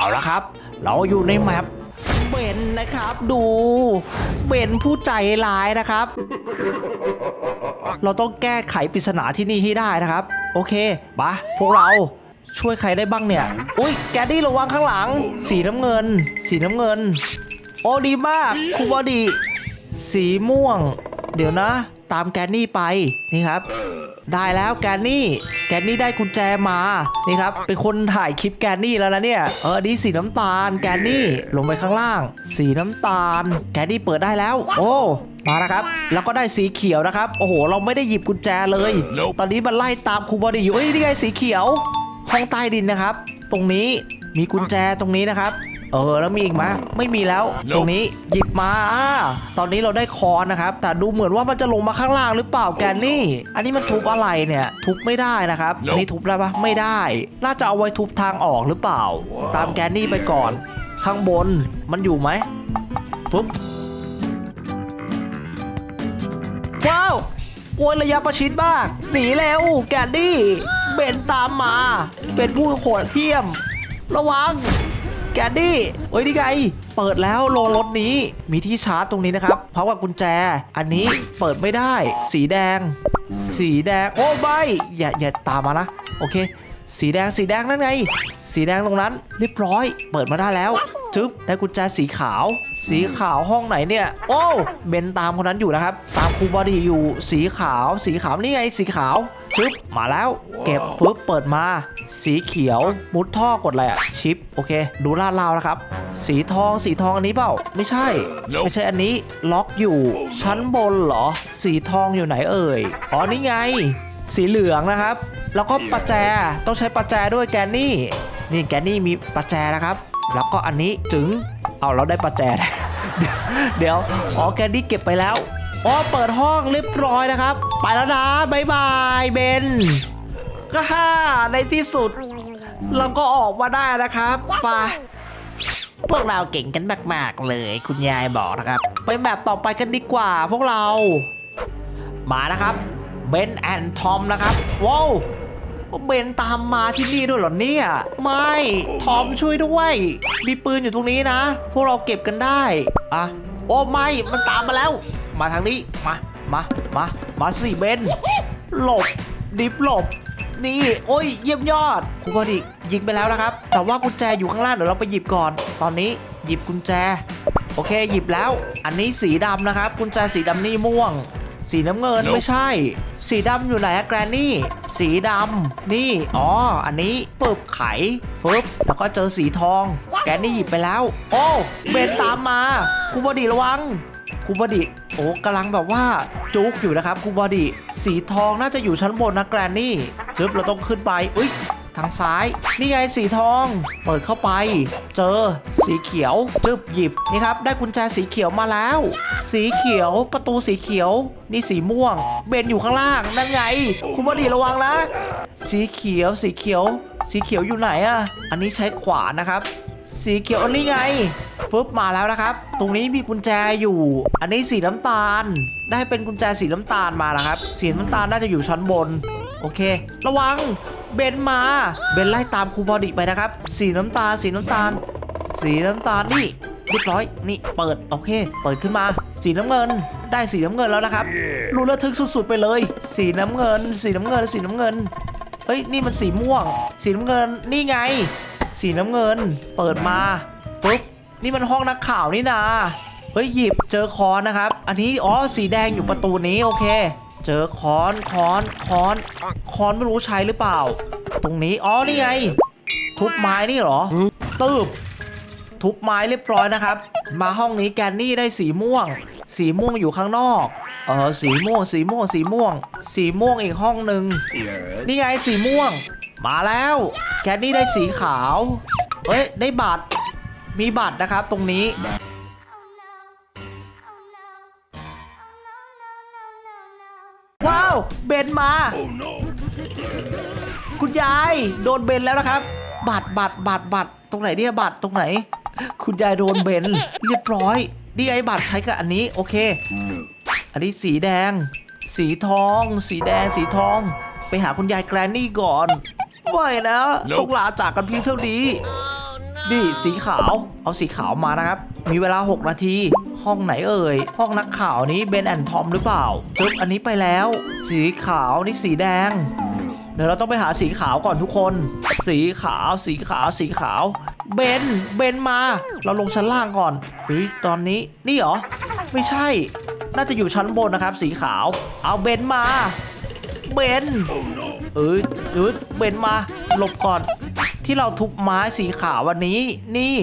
เอาละครับ เราอยู่ในแมปเบนนะครับดูเบนผู้ใจร้ายนะครับ เราต้องแก้ไขปริศนาที่นี่ให้ได้นะครับ โอเคปะพวกเราช่วยใครได้บ้างเนี่ย อุ้ยแกดี้ระวังข้างหลัง สีน้ำเงิน สีน้ำเงิน โอดีมากครูบอดี สีม่วง เดี๋ยวนะ ตามแกนนี่ไปนี่ครับ ได้แล้วแกนนี่แกนนี่ได้กุญแจมานี่ครับ เป็นคนถ่ายคลิปแกนนี่แล้วนะเนี่ยเออดีสีน้ำตาล แกนนี่ลงไปข้างล่าง สีน้ำตาล แกนนี่เปิดได้แล้ว โอ้มานะครับ แล้วก็ได้สีเขียวนะครับ โอ้โห เราไม่ได้หยิบกุญแจเลย ตอนนี้มันไล่ตามครูบอดี้อยู่เอ้ยนี่ไงสีเขียวห้องใต้ดินนะครับ ตรงนี้มีกุญแจตรงนี้นะครับ เออแล้วมีอีกไหมไม่มีแล้ว ตรงนี้หยิบมาอ่าตอนนี้เราได้คอนนะครับ แต่ดูเหมือนว่ามันจะลงมาข้างล่างหรือเปล่าแกนนี่ อันนี้มันทุบอะไรเนี่ย ทุบไม่ได้นะครับอันนี้ทุบได้ปะไม่ได้ น่าจะเอาไว้ทุบทางออกหรือเปล่า ตามแกนนี่ไปก่อน ข้างบนมันอยู่ไหมปุ๊บว้าวโวยระยะประชิดมาก หนีเร็วแกนดี้เบนตามมา เป็นผู้โหดเพี้ยม ระวัง แกดี้เอ้ยนี่ไง เปิดแล้วโลงรถนี้มีที่ชาร์จตรงนี้นะครับพร้อมกับกุญแจ อันนี้เปิดไม่ได้ สีแดง สีแดงโอ้ไม่อย่าอย่าตามมานะโอเค สีแดงสีแดงนั่นไง สีแดงตรงนั้นเรียบร้อย เปิดมาได้แล้ว จึ๊บได้กุญแจสีขาว สีขาวห้องไหนเนี่ย โอ้เบนตามคนนั้นอยู่นะครับ ตามครูบอดี้อยู่สีขาว สีขาวนี่ไงสีขาวจึ๊บมาแล้ว เก็บปุ๊บเปิดมา สีเขียวมุดท่อกดอะไรอะชิปโอเค ดูลาดราวนะครับ สีทองสีทองอันนี้เปล่า ไม่ใช่ ไม่ใช่อันนี้ล็อกอยู่ ชั้นบนเหรอ สีทองอยู่ไหนเอ่ยอ๋อนี่ไง สีเหลืองนะครับ แล้วก็ประแจต้องใช้ประแจด้วยแกนนี่นี่แกนนี่มีประแจนะครับ แล้วก็อันนี้จึงเอาเราได้ประแจ เดี๋ยวอ๋อแกนนี่เก็บไปแล้วอ๋อเปิดห้องเรียบร้อยนะครับ ไปแล้วนะบายบายเบนก็ฮ่าในที่สุด เราก็ออกมาได้นะครับไปพวกเราเก่งกันมากๆเลยคุณยายบอกนะครับไปแบบต่อไปกันดีกว่าพวกเรา มานะครับเบนแอนทอมนะครับว้าว เบนตามมาที่นี่ด้วยเหรอเนี่ย ไม่ทอมช่วยด้วย มีปืนอยู่ตรงนี้นะ พวกเราเก็บกันได้อะโอ้ไม่มันตามมาแล้ว มาทางนี้มามามามาสิเบนหลบดิฟหลบนี่โอ้ยเยี่ยมยอดครูบอดียิงไปแล้วนะครับ แต่ว่ากุญแจอยู่ข้างล่างเดี๋ยวเราไปหยิบก่อน ตอนนี้หยิบกุญแจ โอเคหยิบแล้ว อันนี้สีดำนะครับ กุญแจสีดำนี่ม่วง สีน้ำเงิน Nope ไม่ใช่ สีดำอยู่ไหนอะแกรนนี่ สีดำนี่ อ๋อ อันนี้ปึ๊บไขปึ๊บแล้วก็เจอสีทอง แกรนนี่หยิบไปแล้ว โอ้เบนตามมาครูบอดีระวังครูบอดีโอ้กำลังแบบว่าจุกอยู่นะครับครูบอดีสีทองน่าจะอยู่ชั้นบนนะแกรนนี่จึ๊บเราต้องขึ้นไปอุ้ย ทางซ้าย นี่ไงสีทอง เปิดเข้าไป เจอสีเขียวจึบหยิบนี่ครับ ได้กุญแจสีเขียวมาแล้ว สีเขียวประตูสีเขียว นี่สีม่วง เบนอยู่ข้างล่างนั่นไงครูบอดีระวังนะสีเขียวสีเขียว สีเขียวอยู่ไหนอะอันนี้ใช้ขวานะครับสีเขียวอันนี้ไงปึ๊บมาแล้วนะครับ ตรงนี้มีกุญแจอยู่ อันนี้สีน้ำตาล ได้เป็นกุญแจสีน้ำตาลมานะครับ สีน้ำตาลน่าจะอยู่ชั้นบน โอเค ระวัง เบนมา เบนไล่ตามครูบอดีไปนะครับ สีน้ำตาลสีน้ำตาล สีน้ำตาลนี่เรียบร้อยนี่เปิดโอเค เปิดขึ้นมา สีน้ำเงิน ได้สีน้ำเงินแล้วนะครับรู้ระทึกสุด ๆ ไปเลย สีน้ำเงิน สีน้ำเงินสีน้ำเงินเฮ้ยนี่มันสีม่วง สีน้ำเงินนี่ไง สีน้ำเงิน เปิดมาปุ๊บนี่มันห้องนักข่าวนี่นาเฮ้ยหยิบเจอค้อนนะครับ อันนี้อ๋อสีแดงอยู่ประตูนี้โอเค เจอค้อนค้อนค้อนค้อนไม่รู้ใช้หรือเปล่า ตรงนี้อ๋อนี่ไง ทุบไม้นี่เหรอตืบทุบไม้เรียบร้อยนะครับ มาห้องนี้แกนนี่ได้สีม่วง สีม่วงอยู่ข้างนอก เออสีม่วง สีม่วง สีม่วง สีม่วงอีกห้องหนึ่งนี่ไงสีม่วง มาแล้ว แกนนี่ได้สีขาวเอ้ยได้บัตรมีบัตรนะครับตรงนี้ มา คุณยายโดนเบนแล้วนะครับบัตรบัตรบัตรบัตรตรงไหนเนี่ยบัตรตรงไหน คุณยายโดนเบนเรียบร้อยนี่ไอ้บัตรใช้กับอันนี้โอเค อันนี้สีแดง สีทอง สีแดงสีทอง ไปหาคุณยายแกรนนี่ก่อนไม่นะ Nope ต้องลาจากกันเพียงเท่านี้นี่สีขาว เอาสีขาวมานะครับ มีเวลา 6 นาที ห้องไหนเอ่ย ห้องนักข่าวนี้เบนแอนทอมหรือเปล่าจึ๊บอันนี้ไปแล้ว สีขาวนี่สีแดง เดี๋ยวเราต้องไปหาสีขาวก่อนทุกคน สีขาวสีขาวสีขาวเบนเบนมา เราลงชั้นล่างก่อนเฮ้ยตอนนี้นี่เหรอ ไม่ใช่ น่าจะอยู่ชั้นบนนะครับ สีขาว เอาเบนมาเบนเอ้ยเอ้ยเบนมาหลบก่อน ที่เราทุบไม้สีขาววันนี้ นี่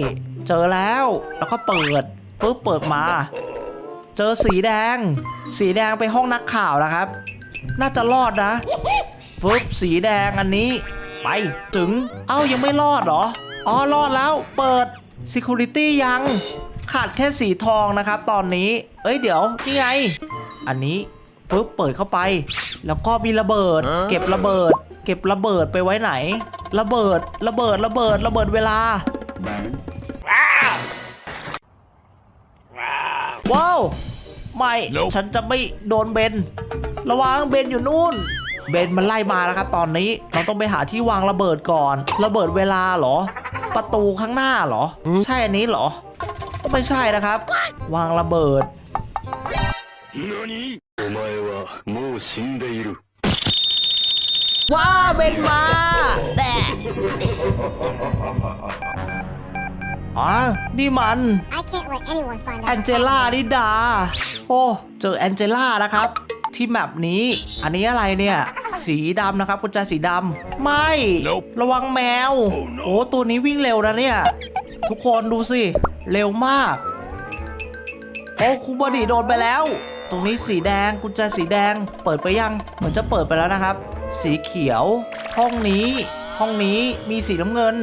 เจอแล้วแล้วก็เปิด ปุ๊บเปิดมา เจอสีแดง สีแดงไปห้องนักข่าวนะครับ น่าจะรอดนะปุ๊บสีแดงอันนี้ ไปถึง เอ้ายังไม่รอดเหรอ อ๋อรอดแล้วเปิด Security ยัง ขาดแค่สีทองนะครับตอนนี้ เอ้ยเดี๋ยวนี่ไง อันนี้ปุ๊บเปิดเข้าไป แล้วก็มีระเบิด เก็บระเบิด เก็บระเบิดไปไว้ไหน ระเบิดระเบิดระเบิดระเบิดเวลา ว้าว ไม่ nope. ฉันจะไม่โดนเบน ระวังเบนอยู่นู่น เบนมันไล่มาแล้วครับ ตอนนี้เราต้องไปหาที่วางระเบิดก่อน ระเบิดเวลาเหรอ ประตูข้างหน้าเหรอ ใช่อันนี้เหรอ ไม่ใช่นะครับ วางระเบิดว้าเบนมาแต่อ๋อนี่มัน anyone find แอ out. นเจล่านิดา โอ้ เจอแองเจล่านะครับ ที่แมปนี้ อันนี้อะไรเนี่ย สีดำนะครับกุญแจสีดำ ไม่ Nope ระวังแมว โอ้ ตัวนี้วิ่งเร็วนะเนี่ย ทุกคนดูสิ เร็วมาก โอ้คุบอดีโดนไปแล้ว ตรงนี้สีแดงกุญแจสีแดง เปิดไปยัง เหมือนจะเปิดไปแล้วนะครับ สีเขียว ห้องนี้ ห้องนี้มีสีน้ำเงิน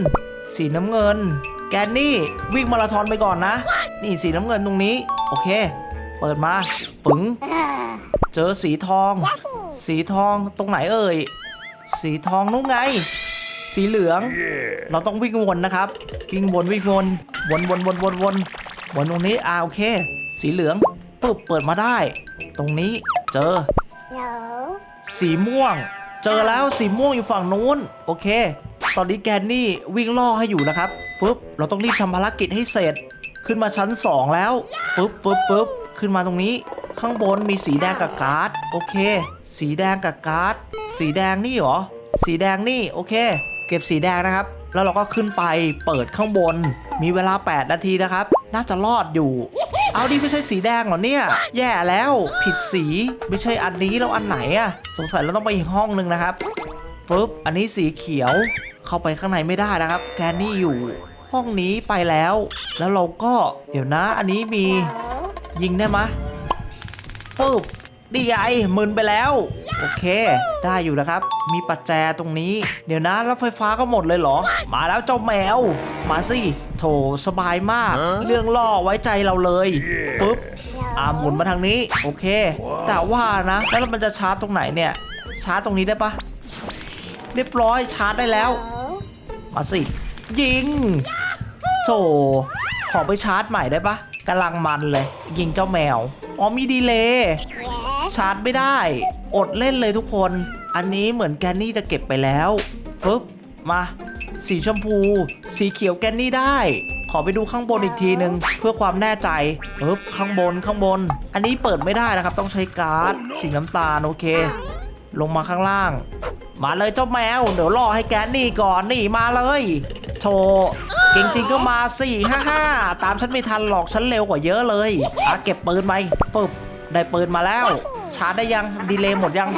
สีน้ำเงิน แกนนี่วิ่งมาราธอนไปก่อนนะ นี่สีน้ำเงินตรงนี้ โอเค เปิดมาปึ๋งเจอสีทอง สีทองตรงไหนเอ่ย สีทองนู้นไง สีเหลือง เราต้องวิ่งวนนะครับ วิ่งวนวิ่งวนวนวนวนวนวนวนตรงนี้อ่าโอเค สีเหลืองปึ๊บเปิดมาได้ ตรงนี้เจอ No. สีม่วง เจอแล้วสีม่วงอยู่ฝั่งนู้น โอเค ตอนนี้แกนนี่วิ่งล่อให้อยู่นะครับปึ๊บเราต้องรีบทำภารกิจให้เสร็จ ขึ้นมาชั้น 2 แล้วปึ๊บปึ๊บปึ๊บขึ้นมาตรงนี้ ข้างบนมีสีแดงกับการ์ดโอเค สีแดงกับการ์ดสีแดงนี่เหรอ สีแดงนี่โอเค เก็บสีแดงนะครับ แล้วเราก็ขึ้นไปเปิดข้างบน มีเวลา 8 นาทีนะครับ น่าจะรอดอยู่ เอาดิไม่ใช่สีแดงเหรอเนี่ย แย่แล้วผิดสีไม่ใช่อันนี้แล้วอันไหนอะสงสัยเราต้องไปอีกห้องหนึ่งนะครับฟึบอันนี้สีเขียวเข้าไปข้างในไม่ได้นะครับแกนนี่อยู่ ห้องนี้ไปแล้ว แล้วเราก็เดี๋ยวนะ อันนี้มี No. ยิงได้ไหมะปึ๊บดีไอมึนไปแล้ว โอเค ได้อยู่นะครับ มีปัจแจตรงนี้ เดี๋ยวนะแล้วไฟฟ้าก็หมดเลยเหรอ มาแล้วเจ้าแมว มาสิโถสบายมาก เรื่องล่อไว้ใจเราเลยปึ๊บอ่าหมุนมาทางนี้ โอเค แต่ว่านะ แล้วมันจะชาร์จตรงไหนเนี่ย ชาร์จตรงนี้ได้ปะเรียบร้อยชาร์จได้แล้ว No. มาสิ ยิง โถขอไปชาร์จใหม่ได้ปะกำลังมันเลย ยิงเจ้าแมว อ๋อมีดีเลย์ Yes. ชาร์จไม่ได้ อดเล่นเลยทุกคน อันนี้เหมือนแกนนี่จะเก็บไปแล้วฟึบมา สีชมพู สีเขียวแกนนี่ได้ ขอไปดูข้างบนอีกทีนึงเพื่อความแน่ใจปึ๊บข้างบนข้างบน อันนี้เปิดไม่ได้นะครับ ต้องใช้การ์ด สีน้ำตาลโอเค ลงมาข้างล่าง มาเลยเจ้าแมว เดี๋ยวรอให้แกนนี่ก่อนนี่มาเลยโชว์ เก่งจริงก็มาสี่ห้าห้าตามฉันไม่ทันหรอกฉันเร็วกว่าเยอะเลยอะเก็บปืนไปปึ๊บได้ปืนมาแล้วชาร์จได้ยังดีเลย์หมดยัง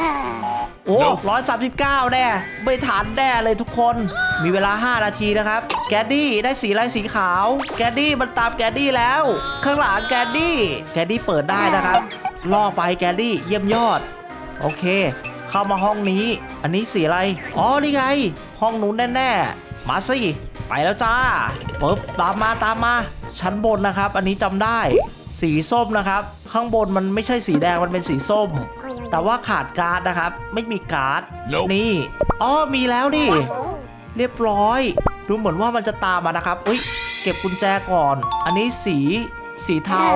โอ้ร้อยสามสิบเก้าแน่ไม่ทันแน่เลยทุกคน มีเวลา5นาทีนะครับ แกดดี้ได้สีอะไรสีขาว แกดดี้มันตามแกดดี้แล้ว ข้างหลังแกดดี้ แกดดี้เปิดได้นะครับล่อไปแกดดี้เยี่ยมยอด โอเค เข้ามาห้องนี้ อันนี้สีอะไร อ๋อนี่ไง ห้องนู้นแน่ๆ มาสิ ไปแล้วจ้าปึ๊บตามมาตามมา ชั้นบนนะครับ อันนี้จำได้ สีส้มนะครับ ข้างบนมันไม่ใช่สีแดงมันเป็นสีส้ม แต่ว่าขาดการ์ดนะครับ ไม่มีการ์ด Nope นี่อ๋อมีแล้วนี่เรียบร้อย ดูเหมือนว่ามันจะตามมานะครับอุ้ยเก็บกุญแจก่อน อันนี้สีสีเทา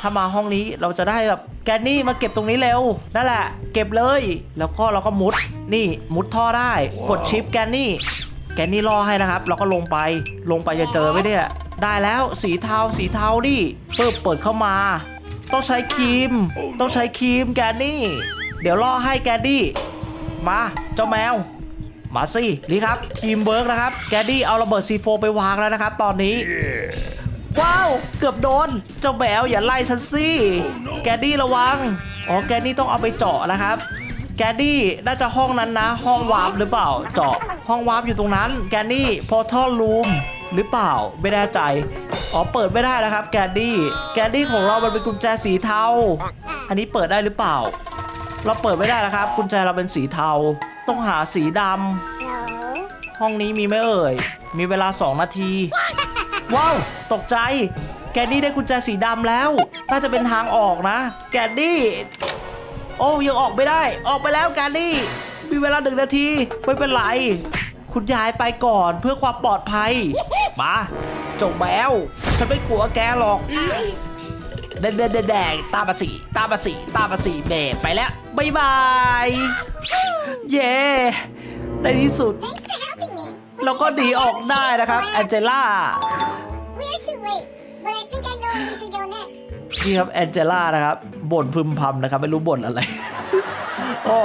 ถ้ามาห้องนี้เราจะได้แบบแกนนี่มาเก็บตรงนี้เร็ว นั่นแหละ เก็บเลย แล้วก็เราก็มุด นี่มุดท่อได้ กดชิปแกนนี่ แกนนี่ล่อให้นะครับ เราก็ลงไปลงไปจะเจอไหมเนี่ยได้แล้วสีเทาสีเทาดิเปิดเปิดเข้ามา ต้องใช้ครีม ต้องใช้ครีมแกนนี่ เดี๋ยวล่อให้แกนดี้มาเจ้าแมวมาสินี่ครับทีมเวิร์กนะครับ แกดดี้เอาระเบิดซีโฟไปวางแล้วนะครับ ตอนนี้ ว้าว เกือบโดน เจ้าแมวอย่าไล่ฉันสิ แกดดี้ระวัง อ๋อ แกดดี้ต้องเอาไปเจาะนะครับ แกดดี้น่าจะห้องนั้นนะ ห้องวาร์ปหรือเปล่า เจาะห้องวาร์ปอยู่ตรงนั้น แกดดี้พอทัลรูมหรือเปล่าไม่แน่ใจ อ๋อเปิดไม่ได้นะครับ แกดดี้ แกดดี้ของเรา มันเป็นกุญแจสีเทา อันนี้เปิดได้หรือเปล่า เราเปิดไม่ได้นะครับ กุญแจเราเป็นสีเทา ต้องหาสีดำห้องนี้มีไหมเอ่ย มีเวลา 2 นาที ว้าว ตกใจ แกดดี้ได้กุญแจสีดำแล้ว น่าจะเป็นทางออกนะ แกดดี้ โอ้ยังออกไม่ได้ ออกไปแล้วแกดดี้มีเวลาหนึ่งนาที ไม่เป็นไร คุณยายไปก่อนเพื่อความปลอดภัย มาจงแมวฉันไม่กลัวแกหรอกแดงแดงแดตามาสีตามาสีตามาสีเบไปแล้วบายบาย เย้ในที่สุด เราก็หนีออกได้นะครับแอนเจล่า นี่ครับแอนเจล่านะครับบ่นพึมพำนะครับ ไม่รู้บ่นอะไร โอ้